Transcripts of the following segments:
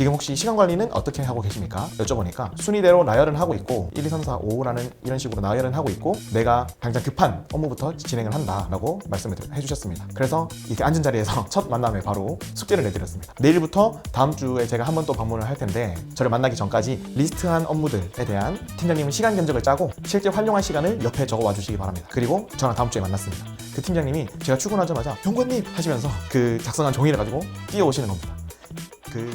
지금 혹시 시간 관리는 어떻게 하고 계십니까? 여쭤보니까 순위대로 나열은 하고 있고 1, 2, 3, 4, 5라는 이런 식으로 나열은 하고 있고 내가 당장 급한 업무부터 진행을 한다라고 말씀을 드- 해주셨습니다. 그래서 이렇게 앉은 자리에서 첫 만남에 바로 숙제를 내드렸습니다. 내일부터 다음 주에 제가 한 번 또 방문을 할 텐데 저를 만나기 전까지 리스트한 업무들에 대한 팀장님은 시간 견적을 짜고 실제 활용할 시간을 옆에 적어와 주시기 바랍니다. 그리고 저랑 다음 주에 만났습니다. 그 팀장님이 제가 출근하자마자 연구원님 하시면서 그 작성한 종이를 가지고 뛰어오시는 겁니다. 그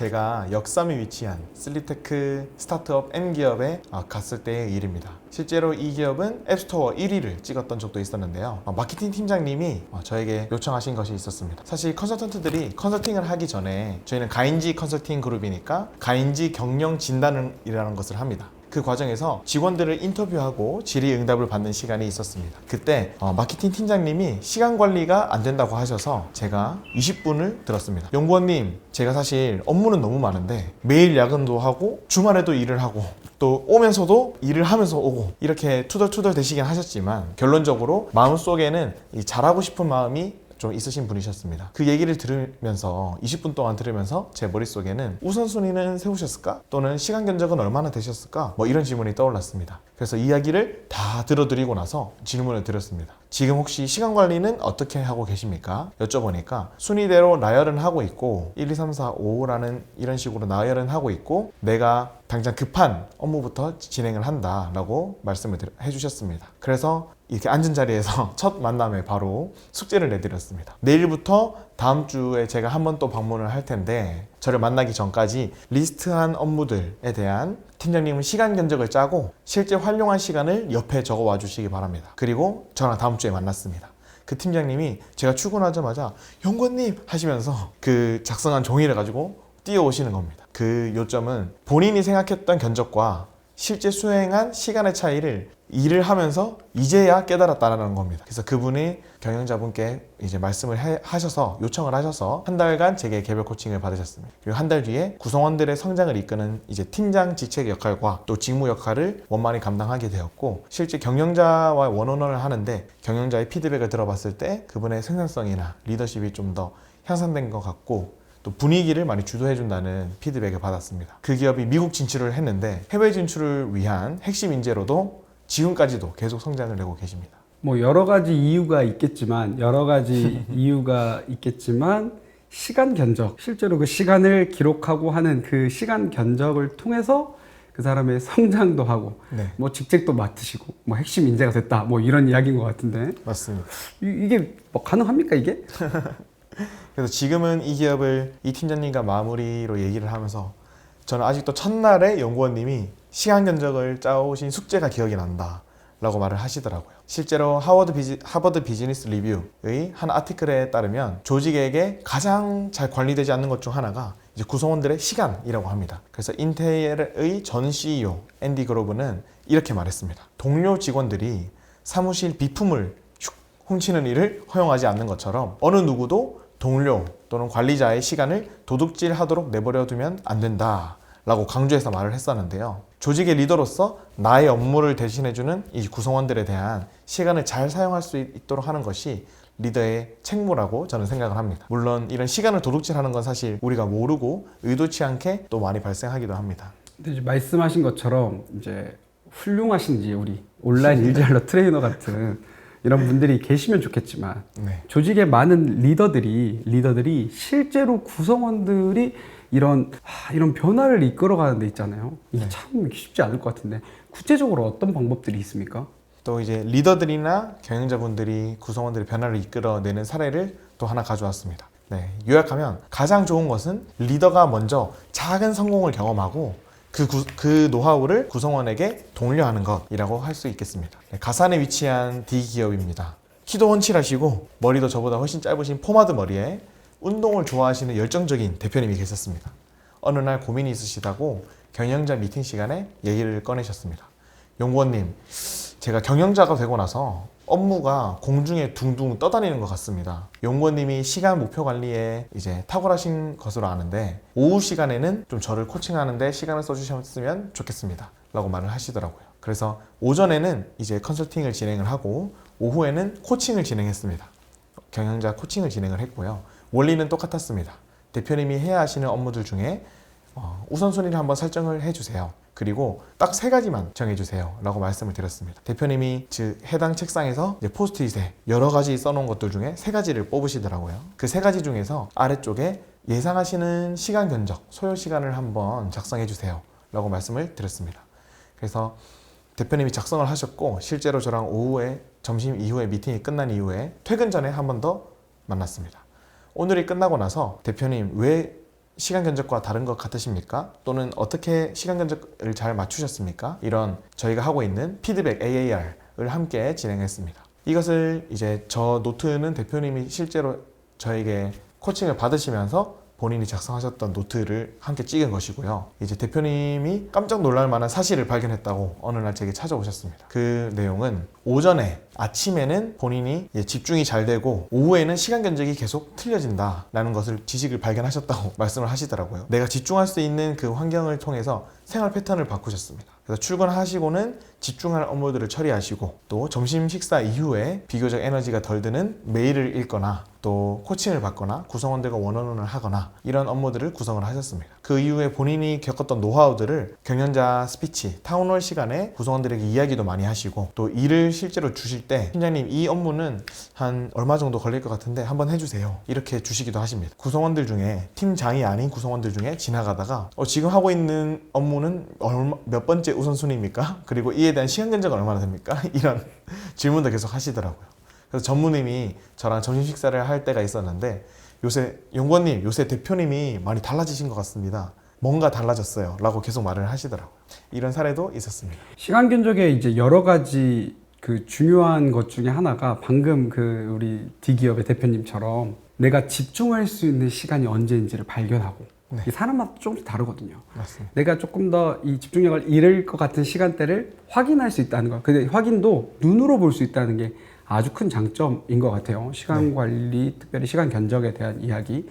제가 역삼에 위치한 슬리테크 스타트업 N 기업에 아, 갔을 때의 일입니다. 실제로 이 기업은 앱스토어 1위를 찍었던 적도 있었는데요. 어, 마케팅 팀장님이 어, 저에게 요청하신 것이 있었습니다. 사실 컨설턴트들이 컨설팅을 하기 전에 저희는 가인지 컨설팅 그룹이니까 가인지 경영 진단이라는 것을 합니다. 그 과정에서 직원들을 인터뷰하고 질의응답을 받는 시간이 있었습니다. 그때 어, 마케팅 팀장님이 시간 관리가 안 된다고 하셔서 제가 20분을 들었습니다. 연구원님, 제가 사실 업무는 너무 많은데 매일 야근도 하고 주말에도 일을 하고 또 오면서도 일을 하면서 오고 이렇게 투덜투덜 되시긴 하셨지만 결론적으로 마음속에는 이 잘하고 싶은 마음이 좀 있으신 분이셨습니다. 그 얘기를 들으면서 20분 동안 들으면서 제 머릿속에는 우선순위는 세우셨을까? 또는 시간 견적은 얼마나 되셨을까? 뭐 이런 질문이 떠올랐습니다. 그래서 이야기를 다 들어드리고 나서 질문을 드렸습니다. 지금 혹시 시간 관리는 어떻게 하고 계십니까? 여쭤보니까 순위대로 나열은 하고 있고 1, 2, 3, 4, 5라는 이런 식으로 나열은 하고 있고 내가 당장 급한 업무부터 진행을 한다라고 말씀을 해주셨습니다. 그래서 이렇게 앉은 자리에서 첫 만남에 바로 숙제를 내드렸습니다. 내일부터 다음 주에 제가 한번 또 방문을 할 텐데 저를 만나기 전까지 리스트한 업무들에 대한 팀장님은 시간 견적을 짜고 실제 활용할 시간을 옆에 적어 와 주시기 바랍니다. 그리고 저랑 다음 주에 만났습니다. 그 팀장님이 제가 출근하자마자 연구원님 하시면서 그 작성한 종이를 가지고 뛰어오시는 겁니다. 그 요점은 본인이 생각했던 견적과 실제 수행한 시간의 차이를 일을 하면서 이제야 깨달았다는 겁니다. 그래서 그분이 경영자분께 이제 말씀을 해- 하셔서 요청을 하셔서 한 달간 제게 개별 코칭을 받으셨습니다. 그리고 한 달 뒤에 구성원들의 성장을 이끄는 이제 팀장 직책 역할과 또 직무 역할을 원만히 감당하게 되었고 실제 경영자와 원원원을 하는데 경영자의 피드백을 들어봤을 때 그분의 생산성이나 리더십이 좀 더 향상된 것 같고 또 분위기를 많이 주도해준다는 피드백을 받았습니다. 그 기업이 미국 진출을 했는데 해외 진출을 위한 핵심 인재로도 지금까지도 계속 성장을 내고 계십니다. 뭐 여러 가지 이유가 있겠지만 여러 가지 이유가 있겠지만 시간 견적 실제로 그 시간을 기록하고 하는 그 시간 견적을 통해서 그 사람의 성장도 하고 네, 뭐 직책도 맡으시고 뭐 핵심 인재가 됐다 뭐 이런 이야기인 것 같은데 맞습니다. 이, 이게 뭐 가능합니까 이게? 그래서 지금은 이 기업을 이 팀장님과 마무리로 얘기를 하면서 저는 아직도 첫날에 연구원님이 시간 견적을 짜오신 숙제가 기억이 난다. 라고 말을 하시더라고요. 실제로 하워드 비지, 하버드 비즈니스 리뷰의 한 아티클에 따르면 조직에게 가장 잘 관리되지 않는 것 중 하나가 이제 구성원들의 시간이라고 합니다. 그래서 인텔의 전 CEO 앤디 그로브는 이렇게 말했습니다. 동료 직원들이 사무실 비품을 슉 훔치는 일을 허용하지 않는 것처럼 어느 누구도 동료 또는 관리자의 시간을 도둑질하도록 내버려 두면 안 된다. 라고 강조해서 말을 했었는데요. 조직의 리더로서 나의 업무를 대신해주는 이 구성원들에 대한 시간을 잘 사용할 수 있도록 하는 것이 리더의 책무라고 저는 생각을 합니다. 물론 이런 시간을 도둑질하는 건 사실 우리가 모르고 의도치 않게 또 많이 발생하기도 합니다. 근데 이제 말씀하신 것처럼 이제 훌륭하신 이제 우리 온라인 일자로 트레이너 같은 이런 분들이 계시면 좋겠지만 네. 조직의 많은 리더들이 리더들이 실제로 구성원들이 이런 하, 이런 변화를 이끌어가는 데 있잖아요. 이게 네. 참 쉽지 않을 것 같은데 구체적으로 어떤 방법들이 있습니까? 또 이제 리더들이나 경영자분들이 구성원들의 변화를 이끌어내는 사례를 또 하나 가져왔습니다. 네, 요약하면 가장 좋은 것은 리더가 먼저 작은 성공을 경험하고 그, 구- 그 노하우를 구성원에게 독려하는 것이라고 할 수 있겠습니다. 네, 가산에 위치한 D 기업입니다. 키도 훤칠하시고 머리도 저보다 훨씬 짧으신 포마드 머리에 운동을 좋아하시는 열정적인 대표님이 계셨습니다. 어느 날 고민이 있으시다고 경영자 미팅 시간에 얘기를 꺼내셨습니다. 연구원님, 제가 경영자가 되고 나서 업무가 공중에 둥둥 떠다니는 것 같습니다. 연구원님이 시간 목표 관리에 이제 탁월하신 것으로 아는데 오후 시간에는 좀 저를 코칭하는데 시간을 써주셨으면 좋겠습니다. 라고 말을 하시더라고요. 그래서 오전에는 이제 컨설팅을 진행을 하고 오후에는 코칭을 진행했습니다. 경영자 코칭을 진행을 했고요. 원리는 똑같았습니다. 대표님이 해야 하시는 업무들 중에 어, 우선순위를 한번 설정을 해주세요. 그리고 딱 세 가지만 정해주세요. 라고 말씀을 드렸습니다. 대표님이 즉 해당 책상에서 포스트잇에 여러 가지 써놓은 것들 중에 세 가지를 뽑으시더라고요. 그 세 가지 중에서 아래쪽에 예상하시는 시간 견적, 소요 시간을 한번 작성해 주세요. 라고 말씀을 드렸습니다. 그래서 대표님이 작성을 하셨고 실제로 저랑 오후에 점심 이후에 미팅이 끝난 이후에 퇴근 전에 한 번 더 만났습니다. 오늘이 끝나고 나서 대표님 왜 시간 견적과 다른 것 같으십니까? 또는 어떻게 시간 견적을 잘 맞추셨습니까? 이런 저희가 하고 있는 피드백 AAR을 함께 진행했습니다. 이것을 이제 저 노트는 대표님이 실제로 저에게 코칭을 받으시면서 본인이 작성하셨던 노트를 함께 찍은 것이고요. 이제 대표님이 깜짝 놀랄 만한 사실을 발견했다고 어느 날 제게 찾아오셨습니다. 그 내용은 오전에 아침에는 본인이 집중이 잘 되고 오후에는 시간 견적이 계속 틀려진다라는 것을 지식을 발견하셨다고 말씀을 하시더라고요. 내가 집중할 수 있는 그 환경을 통해서 생활 패턴을 바꾸셨습니다. 그래서 출근하시고는 집중할 업무들을 처리하시고 또 점심 식사 이후에 비교적 에너지가 덜 드는 메일을 읽거나 또 코칭을 받거나 구성원들과 원원을 하거나 이런 업무들을 구성을 하셨습니다. 그 이후에 본인이 겪었던 노하우들을 경연자 스피치, 타운홀 시간에 구성원들에게 이야기도 많이 하시고 또 일을 실제로 주실 때 팀장님 이 업무는 한 얼마 정도 걸릴 것 같은데 한번 해주세요. 이렇게 주시기도 하십니다. 구성원들 중에 팀장이 아닌 구성원들 중에 지나가다가 어, 지금 하고 있는 업무는 얼마, 몇 번째 우선순위입니까? 그리고 이에 대한 시간 견적은 얼마나 됩니까? 이런 질문도 계속 하시더라고요. 그래서 전무님이 저랑 점심 식사를 할 때가 있었는데 요새 용권님, 요새 대표님이 많이 달라지신 것 같습니다. 뭔가 달라졌어요. 라고 계속 말을 하시더라고요. 이런 사례도 있었습니다. 시간 견적에 이제 여러 가지 그 중요한 것 중에 하나가 방금 그 우리 D기업의 대표님처럼 내가 집중할 수 있는 시간이 언제인지를 발견하고 네. 이 사람마다 조금씩 다르거든요. 맞습니다. 내가 조금 더 이 집중력을 잃을 것 같은 시간대를 확인할 수 있다는 거. 근데 확인도 눈으로 볼 수 있다는 게 아주 큰 장점인 것 같아요. 시간 네. 관리, 특별히 시간 견적에 대한 이야기.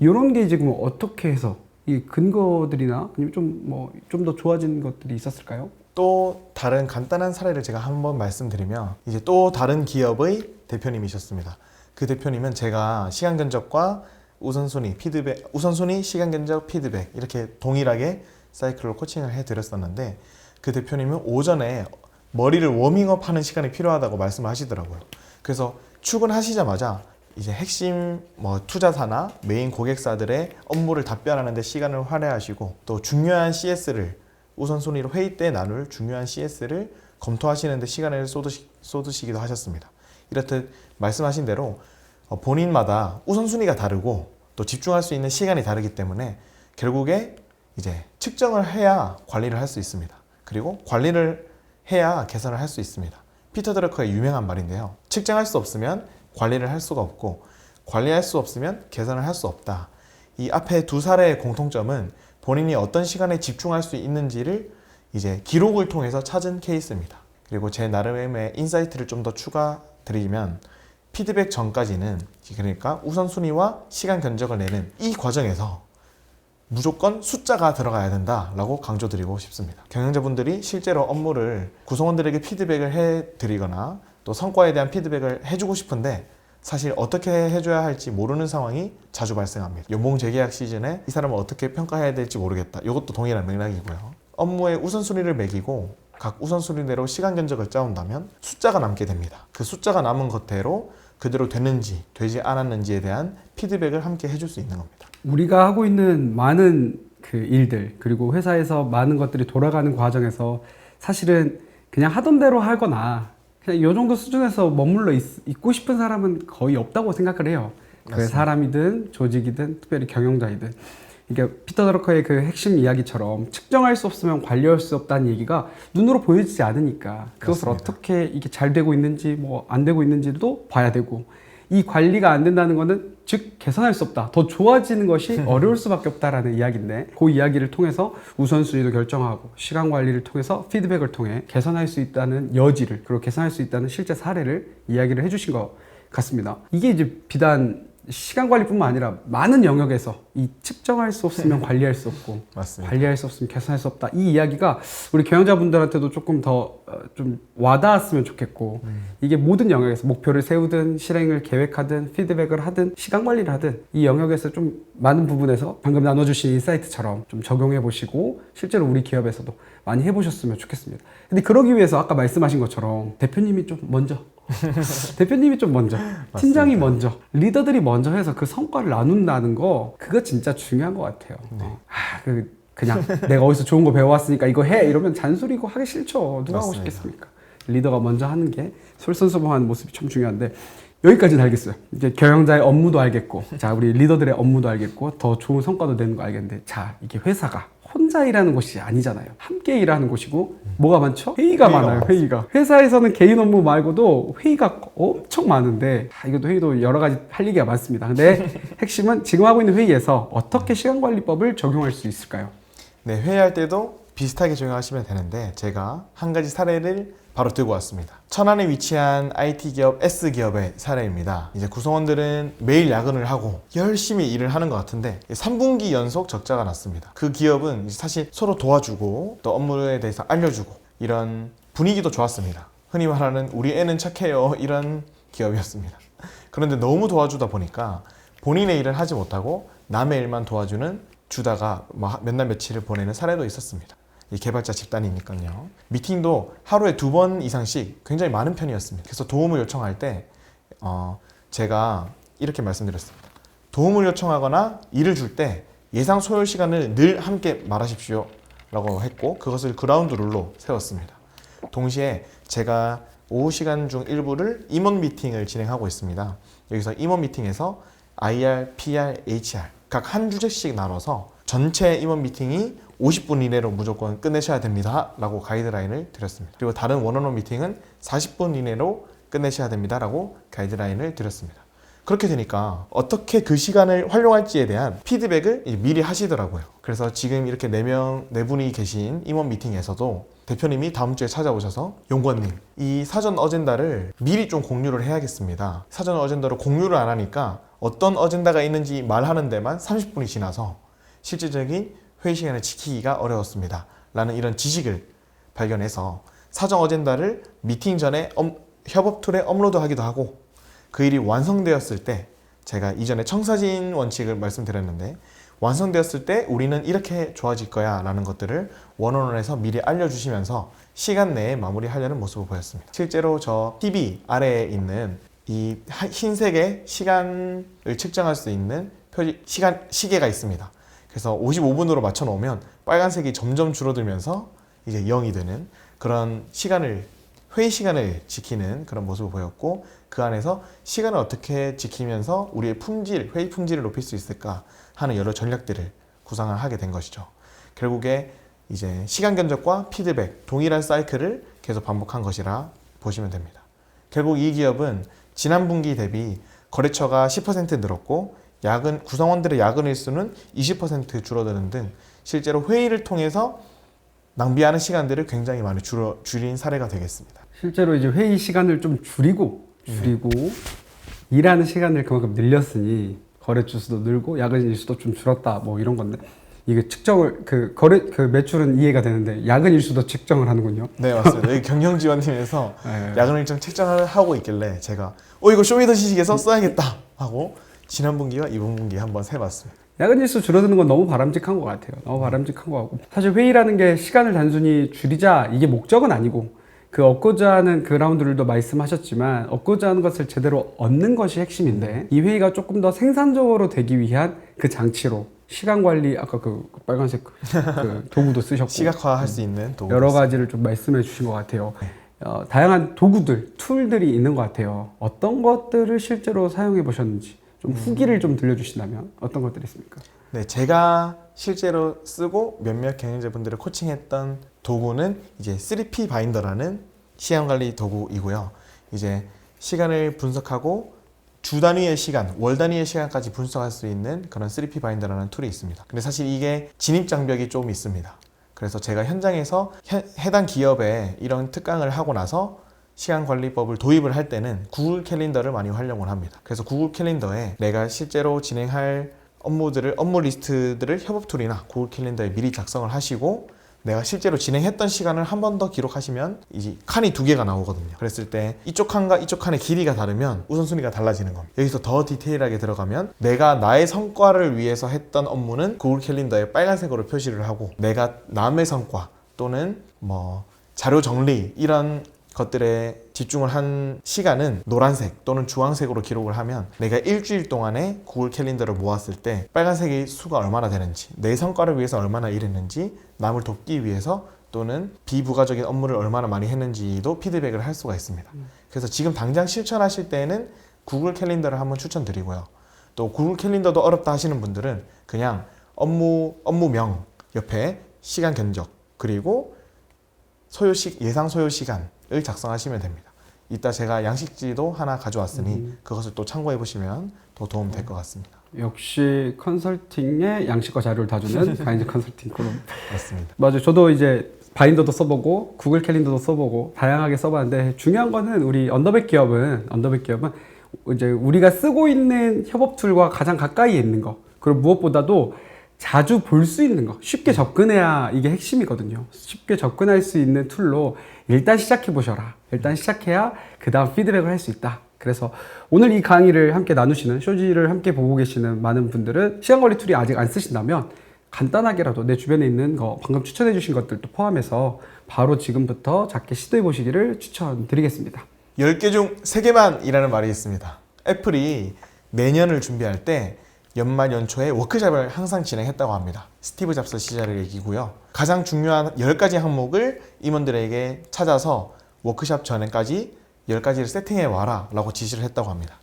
이런 게 지금 어떻게 해서 이 근거들이나 아니면 좀 뭐 좀 더 좋아진 것들이 있었을까요? 또 다른 간단한 사례를 제가 한번 말씀드리면 이제 또 다른 기업의 대표님이셨습니다. 그 대표님은 제가 시간 견적과 우선순위 피드백 우선순위 시간 견적 피드백 이렇게 동일하게 사이클로 코칭을 해 드렸었는데 그 대표님은 오전에 머리를 워밍업 하는 시간이 필요하다고 말씀을 하시더라고요. 그래서 출근하시자마자 이제 핵심 뭐 투자사나 메인 고객사들의 업무를 답변하는데 시간을 할애하시고 또 중요한 CS를 우선순위로 회의 때 나눌 중요한 CS를 검토하시는 데 시간을 쏟으시, 쏟으시기도 하셨습니다. 이렇듯 말씀하신 대로 어, 본인마다 우선순위가 다르고 또 집중할 수 있는 시간이 다르기 때문에 결국에 이제 측정을 해야 관리를 할 수 있습니다. 그리고 관리를 해야 개선을 할 수 있습니다. 피터 드러커의 유명한 말인데요. 측정할 수 없으면 관리를 할 수가 없고 관리할 수 없으면 개선을 할 수 없다. 이 앞에 두 사례의 공통점은 본인이 어떤 시간에 집중할 수 있는지를 이제 기록을 통해서 찾은 케이스입니다. 그리고 제 나름의 인사이트를 좀 더 추가 드리면 피드백 전까지는 그러니까 우선순위와 시간 견적을 내는 이 과정에서 무조건 숫자가 들어가야 된다라고 강조드리고 싶습니다. 경영자분들이 실제로 업무를 구성원들에게 피드백을 해드리거나 또 성과에 대한 피드백을 해주고 싶은데 사실 어떻게 해줘야 할지 모르는 상황이 자주 발생합니다. 연봉 재계약 시즌에 이 사람을 어떻게 평가해야 될지 모르겠다. 이것도 동일한 맥락이고요. 업무의 우선순위를 매기고 각 우선순위대로 시간 견적을 짜온다면 숫자가 남게 됩니다. 그 숫자가 남은 것대로 그대로 됐는지 되지 않았는지에 대한 피드백을 함께 해줄 수 있는 겁니다. 우리가 하고 있는 많은 그 일들 그리고 회사에서 많은 것들이 돌아가는 과정에서 사실은 그냥 하던 대로 하거나 그냥 이 정도 수준에서 머물러 있, 고 싶은 사람은 거의 없다고 생각을 해요. 그. 사람이든 조직이든 특별히 경영자이든 이게 피터 드러커의 그 핵심 이야기처럼 측정할 수 없으면 관리할 수 없다는 얘기가 눈으로 보여지지 않으니까 그것을 맞습니다. 어떻게 이게 잘 되고 있는지 뭐 안 되고 있는지도 봐야 되고 이 관리가 안 된다는 거는 즉 개선할 수 없다. 더 좋아지는 것이 어려울 수밖에 없다라는 이야기인데 그 이야기를 통해서 우선순위도 결정하고 시간 관리를 통해서 피드백을 통해 개선할 수 있다는 여지를 그리고 개선할 수 있다는 실제 사례를 이야기를 해주신 것 같습니다. 이게 이제 비단 시간 관리뿐만 아니라 많은 영역에서 이 측정할 수 없으면 관리할 수 없고 맞습니다. 관리할 수 없으면 개선할 수 없다. 이 이야기가 우리 경영자분들한테도 조금 더 좀 와닿았으면 좋겠고 이게 모든 영역에서 목표를 세우든 실행을 계획하든 피드백을 하든 시간 관리를 하든 이 영역에서 좀 많은 부분에서 방금 나눠주신 인사이트처럼 좀 적용해 보시고 실제로 우리 기업에서도 많이 해보셨으면 좋겠습니다. 근데 그러기 위해서 아까 말씀하신 것처럼 대표님이 좀 먼저 대표님이 좀 먼저, 팀장이 먼저, 리더들이 먼저 해서 그 성과를 나눈다는 거 그거 진짜 중요한 것 같아요. 어. 아, 그 그냥 내가 어디서 좋은 거 배워왔으니까 이거 해 이러면 잔소리고 하기 싫죠. 누가 하고 맞습니다. 싶겠습니까? 리더가 먼저 하는 게 솔선수범하는 모습이 참 중요한데 여기까지는 알겠어요. 이제 경영자의 업무도 알겠고, 자 우리 리더들의 업무도 알겠고, 더 좋은 성과도 내는 거 알겠는데, 자 이게 회사가 혼자 일하는 곳이 아니잖아요. 함께 일하는 곳이고, 뭐가 많죠? 회의가 회의가 많아요. 회의가. 회사에서는 개인 업무 말고도 회의가 엄청 많은데, 아, 이것도 회의도 여러 가지 할 얘기가 많습니다. 근데 핵심은 지금 하고 있는 회의에서 어떻게 시간 관리법을 적용할 수 있을까요? 네, 회의할 때도 비슷하게 적용하시면 되는데 제가 한 가지 사례를 바로 들고 왔습니다. 천안에 위치한 IT 기업 S 기업의 사례입니다. 이제 구성원들은 매일 야근을 하고 열심히 일을 하는 것 같은데 3분기 연속 적자가 났습니다. 그 기업은 사실 서로 도와주고 또 업무에 대해서 알려주고 이런 분위기도 좋았습니다. 흔히 말하는 우리 애는 착해요 이런 기업이었습니다. 그런데 너무 도와주다 보니까 본인의 일을 하지 못하고 남의 일만 도와주는 주다가 뭐몇날 며칠을 보내는 사례도 있었습니다. 이 개발자 집단이니까요. 미팅도 하루에 두 번 이상씩 굉장히 많은 편이었습니다. 그래서 도움을 요청할 때 어, 제가 이렇게 말씀드렸습니다. 도움을 요청하거나 일을 줄 때 예상 소요 시간을 늘 함께 말하십시오. 라고 했고 그것을 그라운드 룰로 세웠습니다. 동시에 제가 오후 시간 중 일부를 임원 미팅을 진행하고 있습니다. 여기서 임원 미팅에서 IR, PR, HR 각 한 주제씩 나눠서 전체 임원 미팅이 50분 이내로 무조건 끝내셔야 됩니다. 라고 가이드라인을 드렸습니다. 그리고 다른 원어원 미팅은 40분 이내로 끝내셔야 됩니다. 라고 가이드라인을 드렸습니다. 그렇게 되니까 어떻게 그 시간을 활용할지에 대한 피드백을 미리 하시더라고요. 그래서 지금 이렇게 네 명, 네 분이 계신 임원 미팅에서도 대표님이 다음 주에 찾아오셔서 용관님 이 사전 어젠다를 미리 좀 공유를 해야겠습니다. 사전 어젠다로 공유를 안 하니까 어떤 어젠다가 있는지 말하는 데만 30분이 지나서 실질적인 회의 시간을 지키기가 어려웠습니다. 라는 이런 지식을 발견해서 사전 어젠다를 미팅 전에 업- 협업 툴에 업로드하기도 하고 그 일이 완성되었을 때 제가 이전에 청사진 원칙을 말씀드렸는데 완성되었을 때 우리는 이렇게 좋아질 거야 라는 것들을 원원원에서 미리 알려주시면서 시간 내에 마무리하려는 모습을 보였습니다. 실제로 저 TV 아래에 있는 이 하- 흰색의 시간을 측정할 수 있는 표지, 시간 시계가 있습니다. 그래서 55분으로 맞춰 놓으면 빨간색이 점점 줄어들면서 이제 0이 되는 그런 시간을 회의 시간을 지키는 그런 모습을 보였고 그 안에서 시간을 어떻게 지키면서 우리의 품질, 회의 품질을 높일 수 있을까 하는 여러 전략들을 구상을 하게 된 것이죠. 결국에 이제 시간 견적과 피드백 동일한 사이클을 계속 반복한 것이라 보시면 됩니다. 결국 이 기업은 지난 분기 대비 거래처가 10% 늘었고 야근 구성원들의 야근 일수는 20% 줄어드는 등 실제로 회의를 통해서 낭비하는 시간들을 굉장히 많이 줄어, 줄인 사례가 되겠습니다. 실제로 이제 회의 시간을 좀 줄이고 줄이고 일하는 시간을 그만큼 늘렸으니 거래 주수도 늘고 야근 일수도 좀 줄었다 뭐 이런 건데 이게 측정을 그 거래 그 매출은 이해가 되는데 야근 일수도 측정을 하는군요. 네 맞습니다. 여기 경영지원팀에서 네. 야근 일정 책정을 하고 있길래 제가 어 이거 쇼미더시식에서 써야겠다 하고 지난 분기와 이번 분기 한번 세봤습니다. 야근 일수 줄어드는 건 너무 바람직한 것 같아요. 너무 바람직한 것 같고 사실 회의라는 게 시간을 단순히 줄이자 이게 목적은 아니고 그 얻고자 하는 그 라운드들도 말씀하셨지만 얻고자 하는 것을 제대로 얻는 것이 핵심인데 이 회의가 조금 더 생산적으로 되기 위한 그 장치로 시간 관리 아까 그 빨간색 그 도구도 쓰셨고 시각화할 수 있는 도구 여러 가지를 좀 말씀해 주신 것 같아요. 어, 다양한 도구들, 툴들이 있는 것 같아요. 어떤 것들을 실제로 사용해 보셨는지 좀 후기를 좀 들려주신다면 어떤 것들이 있습니까? 네, 제가 실제로 쓰고 몇몇 경영자분들을 코칭했던 도구는 이제 3P 바인더라는 시간 관리 도구이고요. 이제 시간을 분석하고 주 단위의 시간, 월 단위의 시간까지 분석할 수 있는 그런 3P 바인더라는 툴이 있습니다. 근데 사실 이게 진입 장벽이 좀 있습니다. 그래서 제가 현장에서 해- 해당 기업에 이런 특강을 하고 나서 시간 관리법을 도입을 할 때는 구글 캘린더를 많이 활용을 합니다. 그래서 구글 캘린더에 내가 실제로 진행할 업무들을 업무 리스트들을 협업 툴이나 구글 캘린더에 미리 작성을 하시고 내가 실제로 진행했던 시간을 한 번 더 기록하시면 이제 칸이 두 개가 나오거든요. 그랬을 때 이쪽 칸과 이쪽 칸의 길이가 다르면 우선순위가 달라지는 겁니다. 여기서 더 디테일하게 들어가면 내가 나의 성과를 위해서 했던 업무는 구글 캘린더에 빨간색으로 표시를 하고 내가 남의 성과 또는 뭐 자료 정리 이런 것들에 집중을 한 시간은 노란색 또는 주황색으로 기록을 하면 내가 일주일 동안에 구글 캘린더를 모았을 때 빨간색의 수가 얼마나 되는지 내 성과를 위해서 얼마나 일했는지 남을 돕기 위해서 또는 비부가적인 업무를 얼마나 많이 했는지도 피드백을 할 수가 있습니다. 그래서 지금 당장 실천하실 때는 구글 캘린더를 한번 추천드리고요. 또 구글 캘린더도 어렵다 하시는 분들은 그냥 업무 업무명 옆에 시간 견적 그리고 소요 시 예상 소요 시간 을 작성하시면 됩니다. 이따 제가 양식지도 하나 가져왔으니 그것을 또 참고해 보시면 더 도움 될 것 같습니다. 역시 컨설팅의 양식과 자료를 다 주는 가인즈 컨설팅 그룹. 맞습니다. 맞아요. 저도 이제 바인더도 써보고 구글 캘린더도 써보고 다양하게 써봤는데 중요한 거는 우리 언더백 기업은 언더백 기업은 이제 우리가 쓰고 있는 협업 툴과 가장 가까이에 있는 거 그리고 무엇보다도 자주 볼 수 있는 거 쉽게 접근해야 이게 핵심이거든요. 쉽게 접근할 수 있는 툴로 일단 시작해 보셔라. 일단 시작해야 그 다음 피드백을 할 수 있다. 그래서 오늘 이 강의를 함께 나누시는 쇼지를 함께 보고 계시는 많은 분들은 시간 관리 툴이 아직 안 쓰신다면 간단하게라도 내 주변에 있는 거 방금 추천해 주신 것들도 포함해서 바로 지금부터 작게 시도해 보시기를 추천드리겠습니다. 10개 중 3개만 이라는 말이 있습니다. 애플이 내년을 준비할 때 연말 연초에 워크숍을 항상 진행했다고 합니다. 스티브 잡스 시절의 얘기고요. 가장 중요한 10가지 항목을 임원들에게 찾아서 워크숍 전에까지 10가지를 세팅해 와라 라고 지시를 했다고 합니다.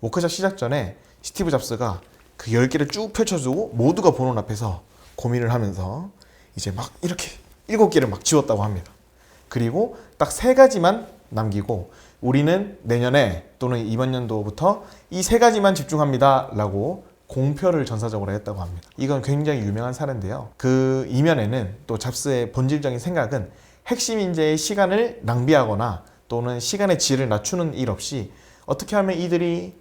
워크숍 시작 전에 스티브 잡스가 그 10개를 쭉 펼쳐주고 모두가 보는 앞에서 고민을 하면서 이제 막 이렇게 7개를 막 지웠다고 합니다. 그리고 딱 세 가지만 남기고 우리는 내년에 또는 이번 연도부터 이 세 가지만 집중합니다 라고 공표를 전사적으로 했다고 합니다. 이건 굉장히 유명한 사례인데요. 그 이면에는 또 잡스의 본질적인 생각은 핵심 인재의 시간을 낭비하거나 또는 시간의 질을 낮추는 일 없이 어떻게 하면 이들이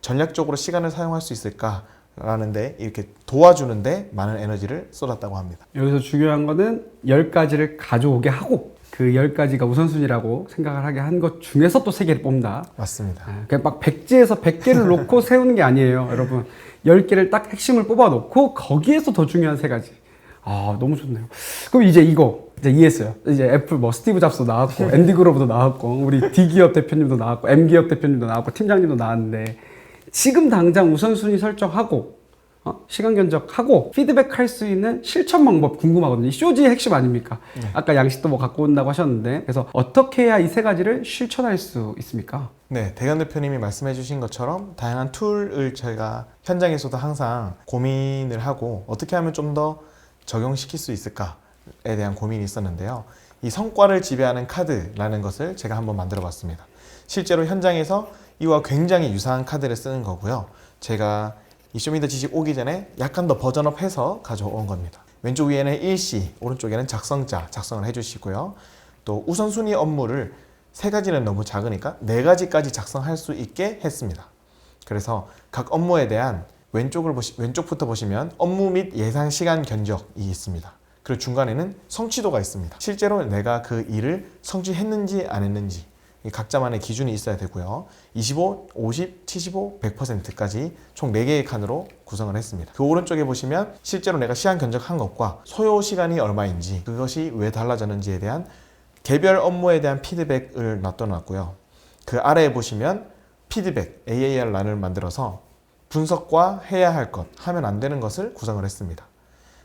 전략적으로 시간을 사용할 수 있을까 라는데 이렇게 도와주는데 많은 에너지를 쏟았다고 합니다. 여기서 중요한 거는 10가지를 가져오게 하고 그 10가지가 우선순위라고 생각을 하게 한 것 중에서 또 3개를 뽑는다. 맞습니다. 아, 그냥 막 백지에서 100개를 놓고 세우는 게 아니에요, 여러분. 10개를 딱 핵심을 뽑아 놓고 거기에서 더 중요한 세 가지. 아, 너무 좋네요. 그럼 이제 이거 이제 이해했어요. 이제 애플 뭐 스티브 잡스도 나왔고 앤디 그로브도 나왔고 우리 D 기업 대표님도 나왔고 M 기업 대표님도 나왔고 팀장님도 나왔는데 지금 당장 우선순위 설정하고 어? 시간 견적하고 피드백 할 수 있는 실천 방법 궁금하거든요. 이 쇼지의 핵심 아닙니까? 아까 양식도 뭐 갖고 온다고 하셨는데 그래서 어떻게 해야 이 세 가지를 실천할 수 있습니까? 네, 대현 대표님이 말씀해 주신 것처럼 다양한 툴을 저희가 현장에서도 항상 고민을 하고 어떻게 하면 좀 더 적용시킬 수 있을까에 대한 고민이 있었는데요. 이 성과를 지배하는 카드라는 것을 제가 한번 만들어 봤습니다. 실제로 현장에서 이와 굉장히 유사한 카드를 쓰는 거고요. 제가 이 쇼미더 지식 오기 전에 약간 더 버전업해서 가져온 겁니다. 왼쪽 위에는 일시, 오른쪽에는 작성자 작성을 해주시고요. 또 우선순위 업무를 세 가지는 너무 작으니까 네 가지까지 작성할 수 있게 했습니다. 그래서 각 업무에 대한 왼쪽을 보시, 왼쪽부터 보시면 업무 및 예상 시간 견적이 있습니다. 그리고 중간에는 성취도가 있습니다. 실제로 내가 그 일을 성취했는지 안 했는지 이 각자만의 기준이 있어야 되고요. 25, 50, 75, 100%까지 총 4개의 칸으로 구성을 했습니다. 그 오른쪽에 보시면 실제로 내가 시간 견적한 것과 소요 시간이 얼마인지 그것이 왜 달라졌는지에 대한 개별 업무에 대한 피드백을 놔둬놨고요. 그 아래에 보시면 피드백 AAR 란을 만들어서 분석과 해야 할 것, 하면 안 되는 것을 구성을 했습니다.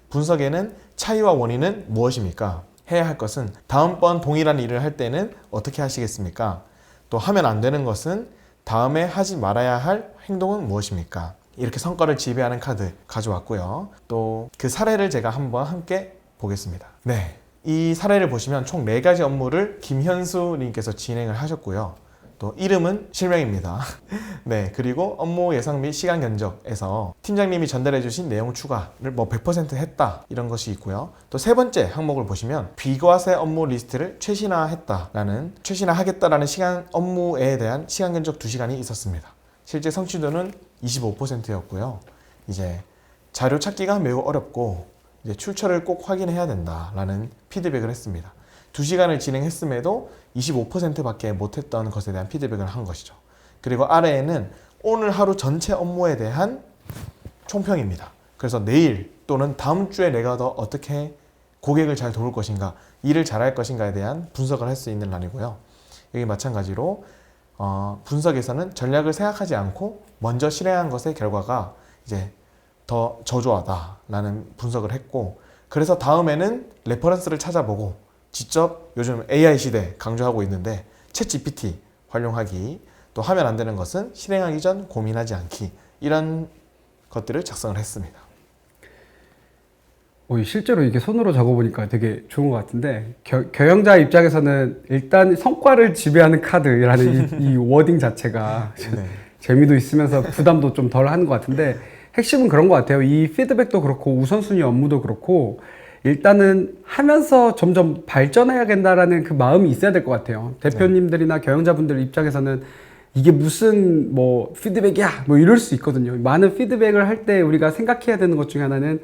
분석에는 차이와 원인은 무엇입니까? 해야 할 것은 다음번 동일한 일을 할 때는 어떻게 하시겠습니까? 또 하면 안 되는 것은 다음에 하지 말아야 할 행동은 무엇입니까? 이렇게 성과를 지배하는 카드 가져왔고요. 또 그 사례를 제가 한번 함께 보겠습니다. 네. 이 사례를 보시면 총 4가지 업무를 김현수 님께서 진행을 하셨고요. 또 이름은 실명입니다. 네, 그리고 업무 예상 및 시간 견적에서 팀장님이 전달해 주신 내용 추가를 뭐 100% 했다 이런 것이 있고요. 또 세 번째 항목을 보시면 비과세 업무 리스트를 최신화했다라는 최신화하겠다라는 시간 업무에 대한 시간 견적 2시간이 있었습니다. 실제 성취도는 25%였고요. 이제 자료 찾기가 매우 어렵고 이제 출처를 꼭 확인해야 된다라는 피드백을 했습니다. 2시간을 진행했음에도 25%밖에 못했던 것에 대한 피드백을 한 것이죠. 그리고 아래에는 오늘 하루 전체 업무에 대한 총평입니다. 그래서 내일 또는 다음 주에 내가 더 어떻게 고객을 잘 도울 것인가, 일을 잘할 것인가에 대한 분석을 할 수 있는 란이고요. 여기 마찬가지로 어, 분석에서는 전략을 생각하지 않고 먼저 실행한 것의 결과가 이제 더 저조하다라는 분석을 했고 그래서 다음에는 레퍼런스를 찾아보고 직접 요즘 AI 시대 강조하고 있는데 챗 GPT 활용하기 또 하면 안 되는 것은 실행하기 전 고민하지 않기 이런 것들을 작성을 했습니다. 어, 실제로 이게 손으로 적어보니까 되게 좋은 것 같은데 겨, 경영자 입장에서는 일단 성과를 지배하는 카드라는 이, 이 워딩 자체가 네. 재미도 있으면서 부담도 좀 덜 하는 것 같은데 핵심은 그런 것 같아요. 이 피드백도 그렇고 우선순위 업무도 그렇고 일단은 하면서 점점 발전해야 된다라는 그 마음이 있어야 될 것 같아요. 대표님들이나 경영자분들 입장에서는 이게 무슨 뭐 피드백이야 뭐 이럴 수 있거든요. 많은 피드백을 할 때 우리가 생각해야 되는 것 중에 하나는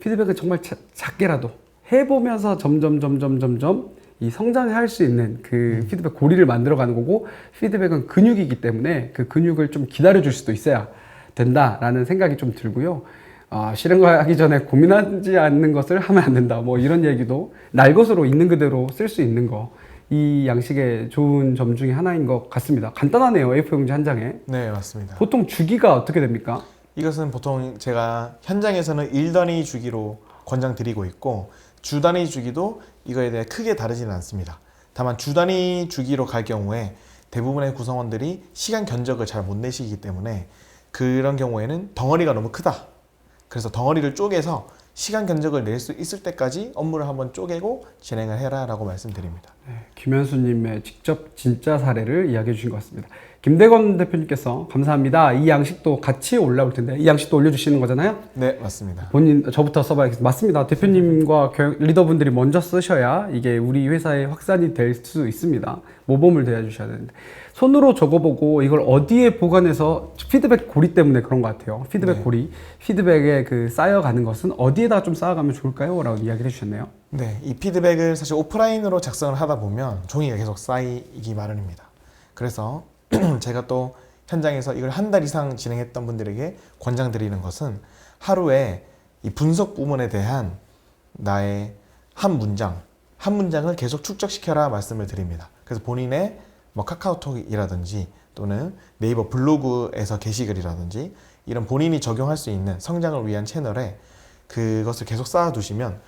피드백을 정말 자- 작게라도 해보면서 점점 점점 점점 이 성장할 수 있는 그 피드백 고리를 만들어가는 거고 피드백은 근육이기 때문에 그 근육을 좀 기다려줄 수도 있어야 된다라는 생각이 좀 들고요. 아, 실행하기 전에 고민하지 않는 것을 하면 안 된다. 뭐 이런 얘기도 날 것으로 있는 그대로 쓸 수 있는 거. 이 양식의 좋은 점 중에 하나인 것 같습니다. 간단하네요. A4 용지 한 장에. 네, 맞습니다. 보통 주기가 어떻게 됩니까? 이것은 보통 제가 현장에서는 일 단위 주기로 권장 드리고 있고 주 단위 주기도 이거에 대해 크게 다르지는 않습니다. 다만 주 단위 주기로 갈 경우에 대부분의 구성원들이 시간 견적을 잘 못 내시기 때문에 그런 경우에는 덩어리가 너무 크다. 그래서 덩어리를 쪼개서 시간 견적을 낼 수 있을 때까지 업무를 한번 쪼개고 진행을 해라라고 말씀드립니다. 네, 김현수님의 직접 진짜 사례를 이야기해 주신 것 같습니다. 김대건 대표님께서 감사합니다. 이 양식도 같이 올라올 텐데 이 양식도 올려주시는 거잖아요. 네, 맞습니다. 본인 저부터 써봐야겠습니다. 맞습니다. 대표님과 경- 리더분들이 먼저 쓰셔야 이게 우리 회사에 확산이 될 수 있습니다. 모범을 대해주셔야 되는데 손으로 적어보고 이걸 어디에 보관해서 피드백 고리 때문에 그런 것 같아요. 피드백 네. 고리, 피드백에 그 쌓여가는 것은 어디에다 좀 쌓아가면 좋을까요? 라고 이야기를 해주셨네요. 네, 이 피드백을 사실 오프라인으로 작성을 하다 보면 종이가 계속 쌓이기 마련입니다. 그래서 제가 또 현장에서 이걸 한 달 이상 진행했던 분들에게 권장드리는 것은 하루에 이 분석 부문에 대한 나의 한 문장, 한 문장을 계속 축적시켜라 말씀을 드립니다. 그래서 본인의 뭐 카카오톡이라든지 또는 네이버 블로그에서 게시글이라든지 이런 본인이 적용할 수 있는 성장을 위한 채널에 그것을 계속 쌓아두시면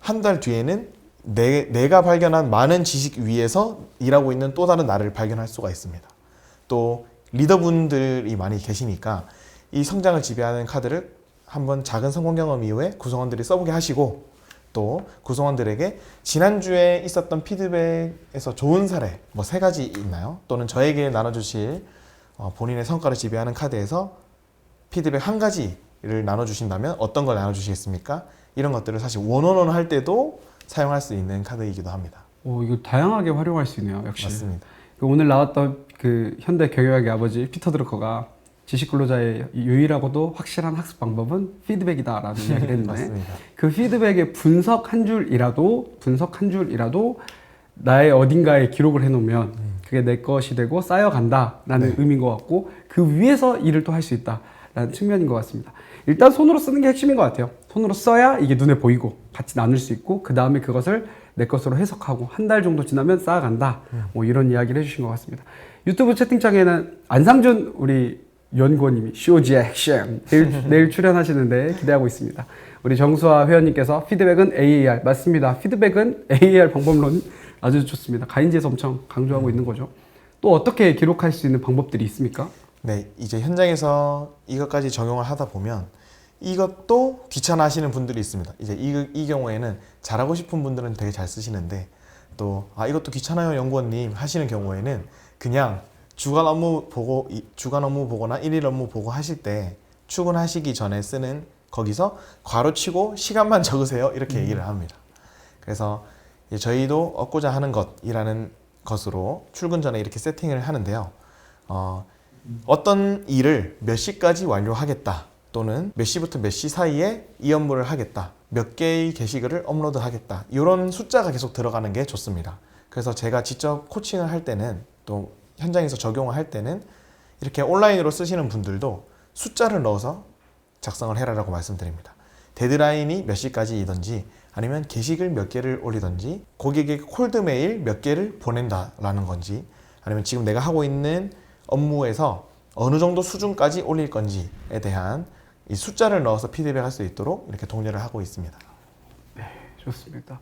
한 달 뒤에는 내, 내가 발견한 많은 지식 위에서 일하고 있는 또 다른 나를 발견할 수가 있습니다. 또 리더분들이 많이 계시니까 이 성장을 지배하는 카드를 한번 작은 성공 경험 이후에 구성원들이 써보게 하시고 또 구성원들에게 지난주에 있었던 피드백에서 좋은 사례 뭐 세 가지 있나요? 또는 저에게 나눠주실 어, 본인의 성과를 지배하는 카드에서 피드백 한 가지를 나눠주신다면 어떤 걸 나눠주시겠습니까? 이런 것들을 사실 원원원 할 때도 사용할 수 있는 카드이기도 합니다. 오, 이거 다양하게 활용할 수 있네요. 역시. 맞습니다. 그 오늘 나왔던 그 현대 경영학의 아버지 피터 드러커가 지식 근로자의 유일하고도 확실한 학습 방법은 피드백이다라는 이야기를 했는데. 그 피드백의 분석 한 줄이라도 분석 한 줄이라도 나의 어딘가에 기록을 해놓으면 그게 내 것이 되고 쌓여간다라는 네. 의미인 것 같고 그 위에서 일을 또 할 수 있다라는 측면인 것 같습니다. 일단 손으로 쓰는 게 핵심인 것 같아요. 손으로 써야 이게 눈에 보이고 같이 나눌 수 있고 그 다음에 그것을 내 것으로 해석하고 한 달 정도 지나면 쌓아간다. 뭐 이런 이야기를 해주신 것 같습니다. 유튜브 채팅창에는 안상준 우리 연구원님이 COG의 핵심 내일, 내일 출연하시는데 기대하고 있습니다. 우리 정수아 회원님께서 피드백은 AAR 맞습니다. 피드백은 AAR 방법론 아주 좋습니다. 가인지에서 엄청 강조하고 있는 거죠. 또 어떻게 기록할 수 있는 방법들이 있습니까? 네, 이제 현장에서 이것까지 적용을 하다 보면 이것도 귀찮아 하시는 분들이 있습니다. 이제 이, 이 경우에는 잘하고 싶은 분들은 되게 잘 쓰시는데 또, 아, 이것도 귀찮아요, 연구원님 하시는 경우에는 그냥 주간 업무 보고 이- 주간 업무 보거나 일일 업무 보고 하실 때 출근하시기 전에 쓰는 거기서 괄호 치고 시간만 적으세요 이렇게 얘기를 합니다. 그래서 저희도 얻고자 하는 것이라는 것으로 출근 전에 이렇게 세팅을 하는데요. 어, 어떤 일을 몇 시까지 완료하겠다 또는 몇 시부터 몇 시 사이에 이 업무를 하겠다 몇 개의 게시글을 업로드하겠다 이런 숫자가 계속 들어가는 게 좋습니다. 그래서 제가 직접 코칭을 할 때는 또 현장에서 적용을 할 때는 이렇게 온라인으로 쓰시는 분들도 숫자를 넣어서 작성을 해라라고 말씀드립니다. 데드라인이 몇 시까지이든지 아니면 게시글 몇 개를 올리든지 고객에게 콜드 메일 몇 개를 보낸다라는 건지 아니면 지금 내가 하고 있는 업무에서 어느 정도 수준까지 올릴 건지에 대한 이 숫자를 넣어서 피드백 할 수 있도록 이렇게 독려를 하고 있습니다. 좋습니다.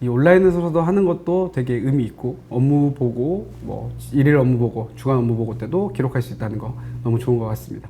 이 온라인에서도 하는 것도 되게 의미 있고 업무 보고 뭐 일일 업무 보고 주간 업무 보고 때도 기록할 수 있다는 거 너무 좋은 것 같습니다.